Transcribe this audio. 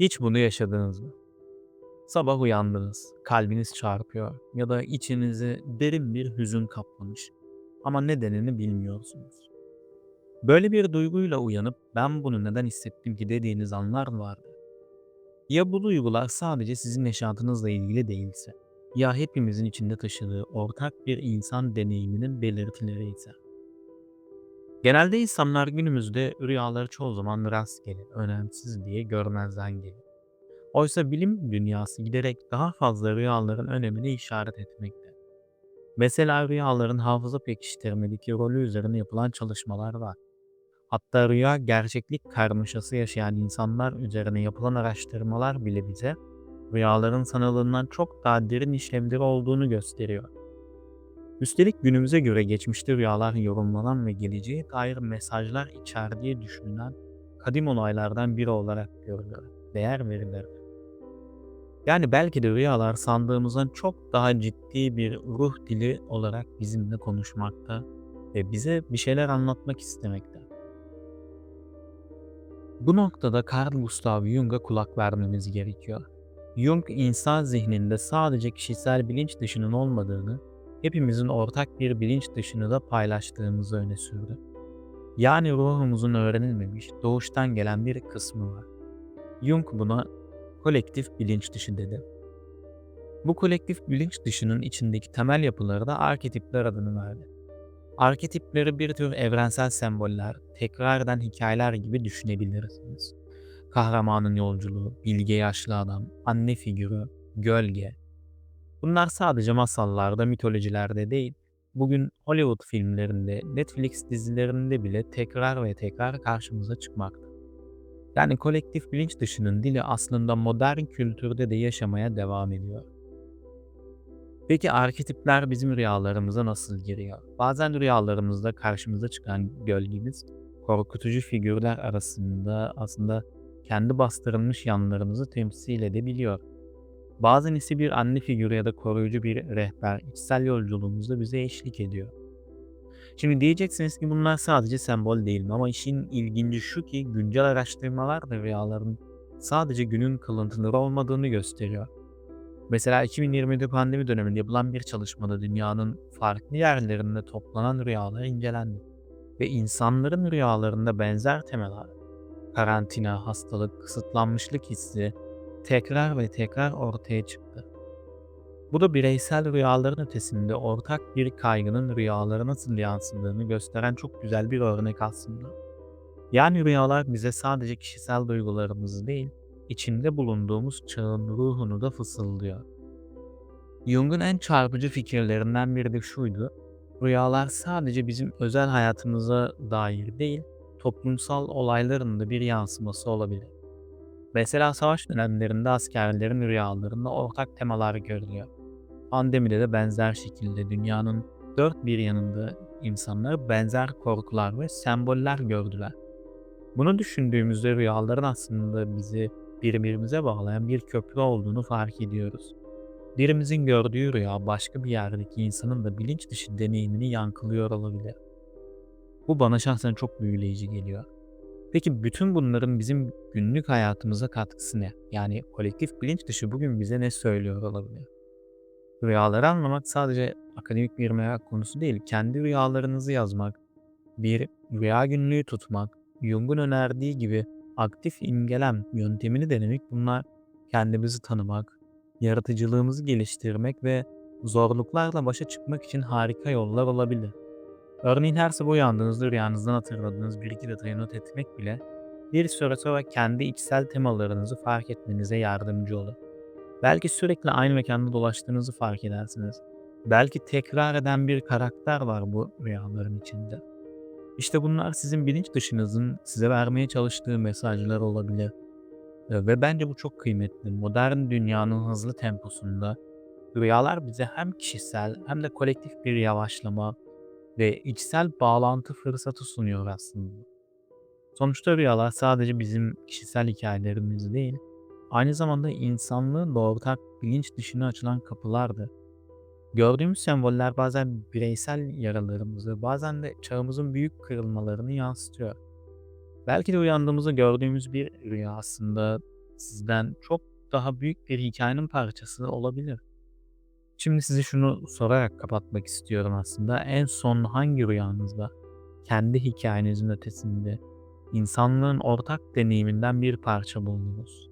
Hiç bunu yaşadınız mı? Sabah uyandınız, kalbiniz çarpıyor ya da içinizi derin bir hüzün kaplamış ama nedenini bilmiyorsunuz. Böyle bir duyguyla uyanıp ben bunu neden hissettim ki dediğiniz anlar vardı? Ya bu duygular sadece sizin yaşantınızla ilgili değilse, ya hepimizin içinde taşıdığı ortak bir insan deneyiminin belirtileri ise. Genelde insanlar günümüzde rüyaları çoğu zaman rastgele, önemsiz diye görmezden gelir. Oysa bilim dünyası giderek daha fazla rüyaların önemine işaret etmekte. Mesela rüyaların hafıza pekiştirmedeki rolü üzerine yapılan çalışmalar var. Hatta rüya gerçeklik karmaşası yaşayan insanlar üzerine yapılan araştırmalar bile bize rüyaların sanıldığından çok daha derin işlevleri olduğunu gösteriyor. Üstelik günümüze göre geçmişte rüyalar yorumlanan ve geleceğe dair mesajlar içerdiği düşünülen kadim olaylardan biri olarak görülür, değer verilir. Yani belki de rüyalar sandığımızdan çok daha ciddi bir ruh dili olarak bizimle konuşmakta ve bize bir şeyler anlatmak istemekte. Bu noktada Carl Gustav Jung'a kulak vermemiz gerekiyor. Jung insan zihninde sadece kişisel bilinç dışının olmadığını, hepimizin ortak bir bilinç dışını da paylaştığımızı öne sürdü. Yani ruhumuzun öğrenilmemiş, doğuştan gelen bir kısmı var. Jung buna kolektif bilinç dışı dedi. Bu kolektif bilinç dışının içindeki temel yapıları da arketipler adını verdi. Arketipleri bir tür evrensel semboller, tekrar eden hikayeler gibi düşünebilirsiniz. Kahramanın yolculuğu, bilge yaşlı adam, anne figürü, gölge. Bunlar sadece masallarda, mitolojilerde değil, bugün Hollywood filmlerinde, Netflix dizilerinde bile tekrar ve tekrar karşımıza çıkmakta. Yani kolektif bilinç dışının dili aslında modern kültürde de yaşamaya devam ediyor. Peki arketipler bizim rüyalarımıza nasıl giriyor? Bazen rüyalarımızda karşımıza çıkan gölgemiz korkutucu figürler arasında aslında kendi bastırılmış yanlarımızı temsil edebiliyor. Bazen ise bir anne figürü ya da koruyucu bir rehber içsel yolculuğumuzda bize eşlik ediyor. Şimdi diyeceksiniz ki bunlar sadece sembol değil mi? Ama işin ilginci şu ki güncel araştırmalar da rüyaların sadece günün kalıntıları olmadığını gösteriyor. Mesela 2020'de pandemi döneminde yapılan bir çalışmada dünyanın farklı yerlerinde toplanan rüyalar incelendi. Ve insanların rüyalarında benzer temalar, karantina, hastalık, kısıtlanmışlık hissi tekrar ve tekrar ortaya çıktı. Bu da bireysel rüyaların ötesinde ortak bir kaygının rüyalara nasıl yansıdığını gösteren çok güzel bir örnek aslında. Yani rüyalar bize sadece kişisel duygularımızı değil, içinde bulunduğumuz çağın ruhunu da fısıldıyor. Jung'un en çarpıcı fikirlerinden biri de şuydu. Rüyalar sadece bizim özel hayatımıza dair değil, toplumsal olayların da bir yansıması olabilir. Mesela savaş dönemlerinde askerlerin rüyalarında ortak temalar görülüyor. Pandemide de benzer şekilde dünyanın dört bir yanında insanlar benzer korkular ve semboller gördüler. Bunu düşündüğümüzde rüyaların aslında bizi birbirimize bağlayan bir köprü olduğunu fark ediyoruz. Birimizin gördüğü rüya başka bir yerdeki insanın da bilinç dışı deneyimini yankılıyor olabilir. Bu bana şahsen çok büyüleyici geliyor. Peki bütün bunların bizim günlük hayatımıza katkısı ne? Yani kolektif bilinç dışı bugün bize ne söylüyor olabilir? Rüyaları anlamak sadece akademik bir merak konusu değil. Kendi rüyalarınızı yazmak, bir rüya günlüğü tutmak, Jung'un önerdiği gibi aktif imgelem yöntemini denemek bunlar kendimizi tanımak, yaratıcılığımızı geliştirmek ve zorluklarla başa çıkmak için harika yollar olabilir. Örneğin her sabah uyandığınızda rüyanızdan hatırladığınız bir iki detayı not etmek bile bir süre sonra kendi içsel temalarınızı fark etmenize yardımcı olur. Belki sürekli aynı mekanda dolaştığınızı fark edersiniz. Belki tekrar eden bir karakter var bu rüyaların içinde. İşte bunlar sizin bilinç dışınızın size vermeye çalıştığı mesajlar olabilir. Ve bence bu çok kıymetli. Modern dünyanın hızlı temposunda rüyalar bize hem kişisel hem de kolektif bir yavaşlama ve içsel bağlantı fırsatı sunuyor aslında. Sonuçta rüyalar sadece bizim kişisel hikayelerimiz değil, aynı zamanda insanlığın ortak bilinç dışına açılan kapılardır. Gördüğümüz semboller bazen bireysel yaralarımızı, bazen de çağımızın büyük kırılmalarını yansıtıyor. Belki de uyandığımızda gördüğümüz bir rüya aslında sizden çok daha büyük bir hikayenin parçası olabilir. Şimdi size şunu sorarak kapatmak istiyorum aslında. En son hangi rüyanızda kendi hikayenizin ötesinde insanlığın ortak deneyiminden bir parça buldunuz?